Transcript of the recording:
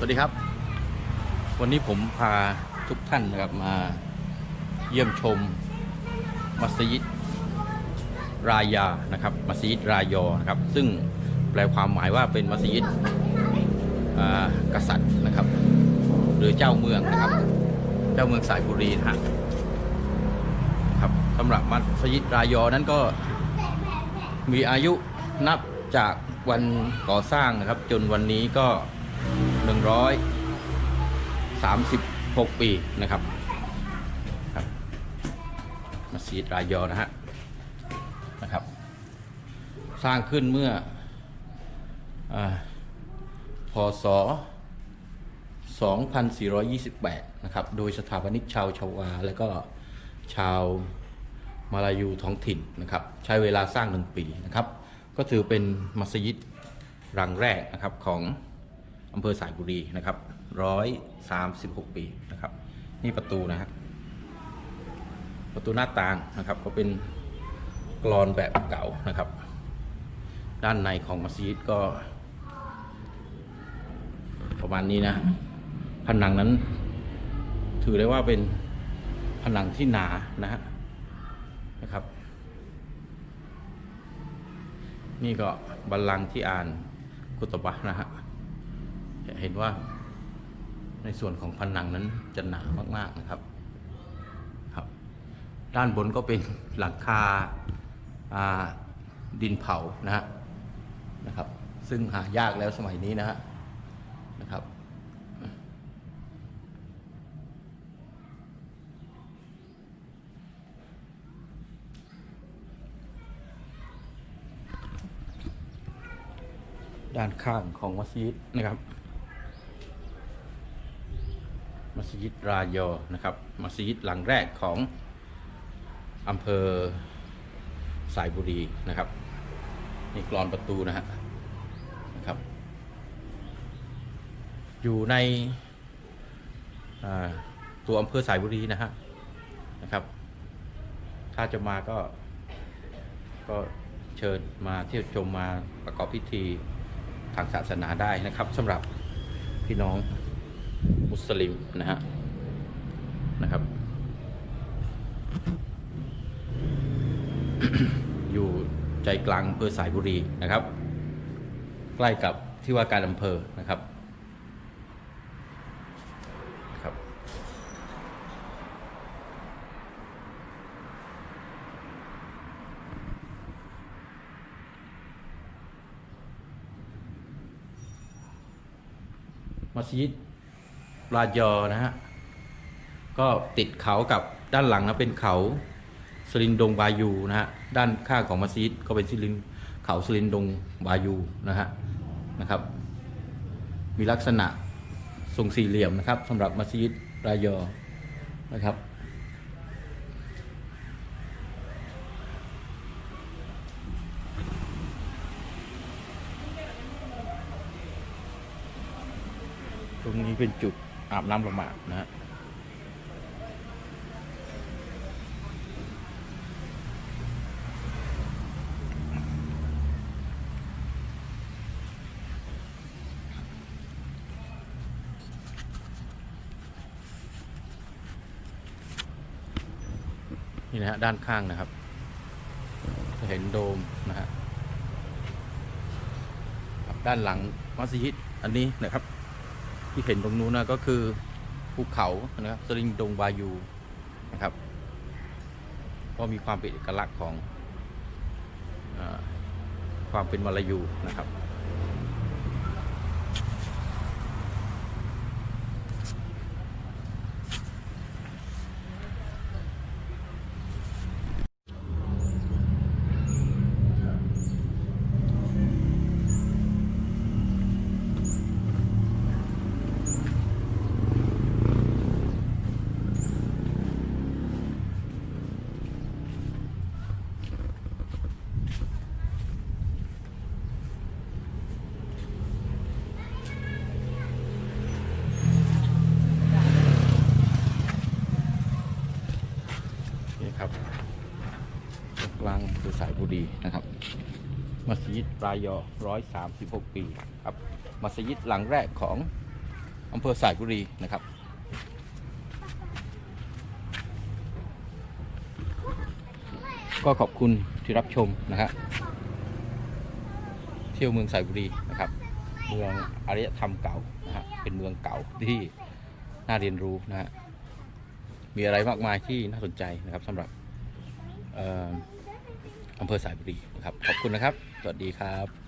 สวัสดีครับ วันนี้ผมพาทุกท่านนะครับมาเยี่ยมชมมัสยิดรายานะครับมัสยิดรายอนะครับ ซึ่งแปลความหมายว่าเป็นมัสยิดกษัตริย์นะครับ หรือเจ้าเมืองนะครับ เจ้าเมืองสายบุรีนะฮะครับสำหรับมัสยิดรายอนั้นก็มีอายุนับจากวันก่อสร้างนะครับ จนวันนี้ก็ 136 ปีนะครับครับมัสยิดรายอนะฮะนะครับ สร้างขึ้นเมื่ออพศ 2428 นะครับ โดยสถาปนิกชาวชาวา และก็ชาวมาลายูท้องถิ่นนะครับ ใช้เวลาสร้างหนึ่งปีนะครับ ก็ถือเป็นมัสยิดรังแรกนะครับของ อำเภอสายบุรีนะครับ136ปีนะครับ นี่ประตูนะฮะประตูหน้าต่างนะครับก็เป็นกรอนแบบเก่านะครับ ด้านในของมัสยิดก็ ประมาณนี้นะผนังนั้น ถือได้ว่าเป็นผนังที่หนานะฮะนะครับ นี่ก็บัลลังก์ที่อ่านกุตบะนะฮะ จะเห็นว่าในส่วนของผนังนั้นจะหนามากๆนะครับครับ ด้านบนก็เป็นหลังคาาดินเผานะฮะนะครับ ซึ่งหายากแล้วสมัยนี้นะฮะนะครับด้านข้างของมัสยิดนะครับ มัสยิดรายอนะครับมัสยิดหลังแรกของอำเภอสายบุรีนะครับนี่กรอนประตูนะฮะนะครับ อยู่ในตัวอำเภอสายบุรีนะฮะนะครับ ถ้าจะมาก็ก็เชิญมาเที่ยวชมมาประกอบพิธีทางศาสนาได้นะครับสำหรับพี่น้อง มุสลิมนะฮะนะครับ อยู่ใจกลางอำเภอสายบุรีนะครับ ใกล้กับที่ว่าการอำเภอนะครับครับ มัสยิด รายอนะฮะ ก็ติดเขากับด้านหลังนะเป็นเขาสลินดงบายูนะฮะ ด้านข้างของมัสยิดก็เป็นสลินเขาสลินดงบายูนะฮะนะครับ มีลักษณะทรงสี่เหลี่ยมนะครับสำหรับมัสยิดรายอนะครับตรงนี้เป็นจุด อาบน้ำละหมาดนะฮะนี่นะฮะด้านข้างนะครับจะเห็นโดมนะฮะด้านหลังมัสยิดอันนี้นะครับ ที่เห็นตรงนู้นนะก็คือภูเขานะครับสลิงดงบายูนะครับก็มีความเป็นเอกลักษณ์ของอความเป็นมาลายูนะครับ นี่ครับตรงกลางคือสายบุ รีนะครับมัสยิดรายอ136 ปีครับมัสยิดหลังแรกของอำเภอสายบุรีนะครับ ก็ขอบคุณที่รับชมนะฮะเที่ยวเมืองสายบุรีนะครับ เมืองอารยธรรมเก่านะฮะเป็นเมืองเก่าที่น่าเรียนรู้นะฮะมีอะไรมากมายที่น่าสนใจนะครับสำหรับเอำเภอสายบุรีนะครับ ขอบคุณนะครับ สวัสดีครับ